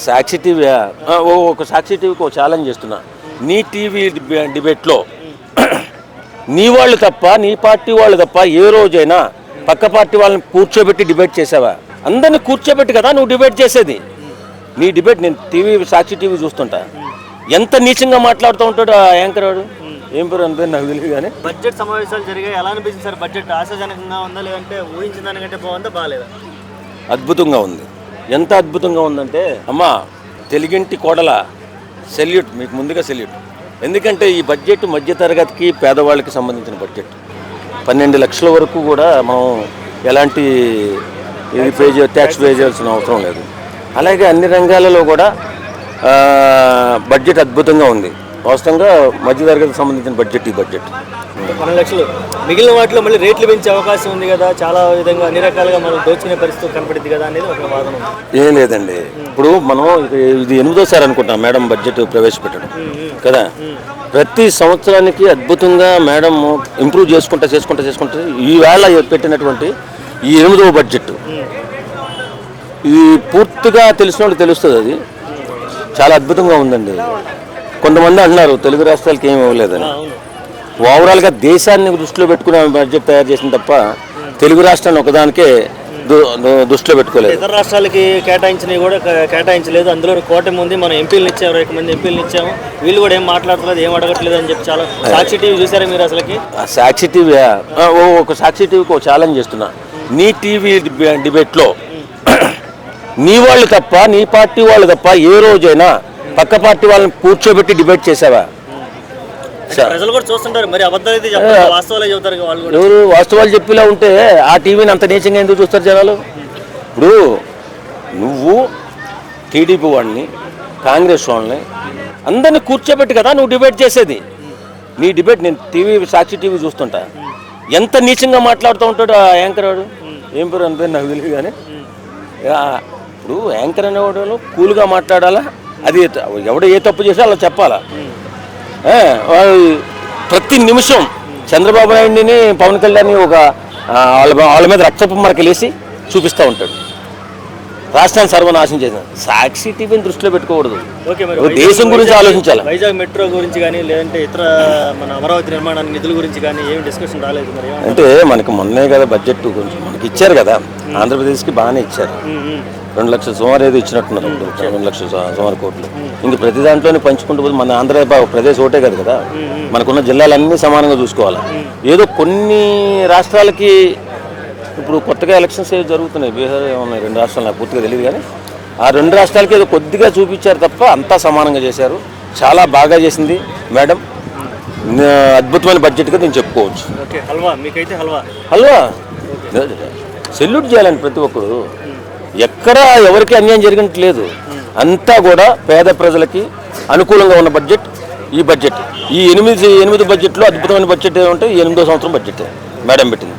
సాక్షి TV ఒక సాక్షి టీవీకి ఒక ఛాలెంజ్ చేస్తున్నా. నీ టీవీ డిబే- డిబేట్లో నీ వాళ్ళు తప్ప నీ పార్టీ వాళ్ళు తప్ప ఏ రోజైనా పక్క పార్టీ వాళ్ళని కూర్చోబెట్టి డిబేట్ చేసావా? అందరిని కూర్చోబెట్టి కదా నువ్వు డిబేట్ చేసేది. నీ డిబేట్ నేను టీవీ సాక్షి టీవీ చూస్తుంటా. ఎంత నీచంగా మాట్లాడుతూ ఉంటాడు ఆ యాంకర్ వాడు? ఏం పేరు అని పేరు నాకు తెలియదు కానీ. బడ్జెట్ సమావేశాలు జరిగాయి. ఎలా అనిపించింది సార్? బడ్జెట్ ఆశాజనకంగా ఉందా? లేదంటే ఊహించిన దానికంటే బాగుందా? బాగాలేదా? అద్భుతంగా ఉంది. ఎంత అద్భుతంగా ఉందంటే అమ్మా తెలుగింటి కోడల సెల్యూట్ మీకు ముందుగా సెల్యూట్. ఎందుకంటే ఈ బడ్జెట్ మధ్యతరగతికి పేదవాళ్ళకి సంబంధించిన బడ్జెట్. పన్నెండు లక్షల వరకు కూడా మనం ఎలాంటి ఇది పే చే ట్యాక్స్ పే చేయాల్సిన అవసరం లేదు. అలాగే అన్ని రంగాలలో కూడా బడ్జెట్ అద్భుతంగా ఉంది. వాస్తవంగా మధ్యతరగతికి సంబంధించిన బడ్జెట్ ఈ బడ్జెట్ పన్నెండు లక్షలు. మిగిలిన వాటిలో మళ్ళీ రేట్లు పెంచే అవకాశం ఉంది కదా చాలా విధంగా అన్ని రకాలుగా మనం దోచుకునే పరిస్థితి కనపడింది కదా అనేది ఒక వాదన. ఏం లేదండి. ఇప్పుడు మనం ఇది ఎనిమిదోసారి అనుకుంటాం మేడం బడ్జెట్ ప్రవేశపెట్టడం. కదా? ప్రతి సంవత్సరానికి అద్భుతంగా మేడం ఇంప్రూవ్ చేసుకుంటా చేసుకుంటా చేసుకుంటా ఈవేళ పెట్టినటువంటి ఈ ఎనిమిదవ బడ్జెట్ ఇది పూర్తిగా తెలిసిన వాళ్ళకి తెలుస్తుంది అది. చాలా అద్భుతంగా ఉందండి. కొంతమంది అంటున్నారు తెలుగు రాష్ట్రాలకి ఏమి ఇవ్వలేదని. ఓవరాల్గా దేశాన్ని దృష్టిలో పెట్టుకునే బడ్జెట్ తయారు చేసిన తప్ప తెలుగు రాష్ట్రాన్ని ఒకదానికే దృష్టిలో పెట్టుకోలేదు. ఇతర రాష్ట్రాలకి కేటాయించినవి కూడా కేటాయించలేదు. అందులో కూటమి ఉంది. మనం ఎంపీలను ఇచ్చాము ఇరవై మంది ఎంపీలను ఇచ్చాము. వీళ్ళు కూడా ఏం మాట్లాడట్లేదు ఏం అడగట్లేదు అని చెప్పి చాలా సాక్షి టీవీ చూసారా మీరు అసలుకి? సాక్షి టీవీ ఒక సాక్షి టీవీకి ఒక ఛాలెంజ్ చేస్తున్నా. నీ టీవీ డిబే- డిబేట్లో నీ వాళ్ళు తప్ప నీ పార్టీ వాళ్ళు తప్ప ఏ రోజైనా పక్క పార్టీ వాళ్ళని కూర్చోబెట్టి డిబేట్ చేసావా ప్రజలు కూడా చూస్తుంటారు మరి అబద్ధాలు అయితే చెప్పారు వాస్తవాలే చెబుతారు వాళ్ళు ఎవరు వాస్తవాలు చెప్పేలా ఉంటే ఆ టీవీని అంత నీచంగా ఎందుకు చూస్తారు జనాలు? ఇప్పుడు నువ్వు టీడీపీ వాడిని కాంగ్రెస్ వాళ్ళని అందరిని కూర్చోబెట్టి కదా నువ్వు డిబేట్ చేసేది. నీ డిబేట్ నేను టీవీ సాక్షి టీవీ చూస్తుంటా. ఎంత నీచంగా మాట్లాడుతూ ఉంటాడు ఆ యాంకర్ వాడు? ఏం పేరు అని పేరు నాకు తెలియదు కానీ. ఇప్పుడు యాంకర్ అనేవాడు కూల్గా మాట్లాడాలా? అది ఎవడు ఏ తప్పు చేసినా అలా చెప్పాలా? ప్రతి నిమిషం చంద్రబాబు నాయుడిని పవన్ కళ్యాణ్ ఒక వాళ్ళ వాళ్ళ మీద రక్తపు మరకలేసి చూపిస్తూ ఉంటాడు. రాష్ట్రాన్ని సర్వనాశనం చేసిన సాక్షి టీవీని దృష్టిలో పెట్టుకోకూడదు. దేశం గురించి ఆలోచించాలి? వైజాగ్ మెట్రో గురించి కానీ లేదంటే ఇతర మన అమరావతి నిర్మాణానికి నిధుల గురించి కానీ ఏమి డిస్కషన్ రాలేదు మరి? అంటే మనకి మొన్నే కదా బడ్జెట్ కొంచెం మనకి ఇచ్చారు కదా ఆంధ్రప్రదేశ్కి బాగానే ఇచ్చారు. రెండు లక్షల సుమారు ఏదో ఇచ్చినట్టున్నారు ఇప్పుడు రెండు లక్షల సుమారు కోట్లు. ఇంక ప్రతి దాంట్లోనే పంచుకుంటూ పోతే మన ఆంధ్ర బా- ప్రదేశ్ ఒకటే కదా కదా? మనకున్న జిల్లాలన్నీ సమానంగా చూసుకోవాలి. ఏదో కొన్ని రాష్ట్రాలకి ఇప్పుడు కొత్తగా ఎలక్షన్స్ ఏదో జరుగుతున్నాయి. బీహార్ ఉన్నాయి రెండు రాష్ట్రాలు నాకు పూర్తిగా తెలియదు కానీ ఆ రెండు రాష్ట్రాలకి ఏదో కొద్దిగా చూపించారు తప్ప అంతా సమానంగా చేశారు. చాలా బాగా చేసింది. మేడం అద్భుతమైన బడ్జెట్గా నేను చెప్పుకోవచ్చు. హల్వా. సెల్యూట్ చేయాలండి ప్రతి ఒక్కరు. ఎక్కడ ఎవరికి అన్యాయం జరిగినట్టు లేదు అంతా కూడా పేద ప్రజలకి అనుకూలంగా ఉన్న బడ్జెట్ ఈ బడ్జెట్. ఈ ఎనిమిది ఎనిమిది బడ్జెట్లో అద్భుతమైన బడ్జెట్ ఏమంటే ఎనిమిదో సంవత్సరం బడ్జెట్ మేడం పెట్టింది.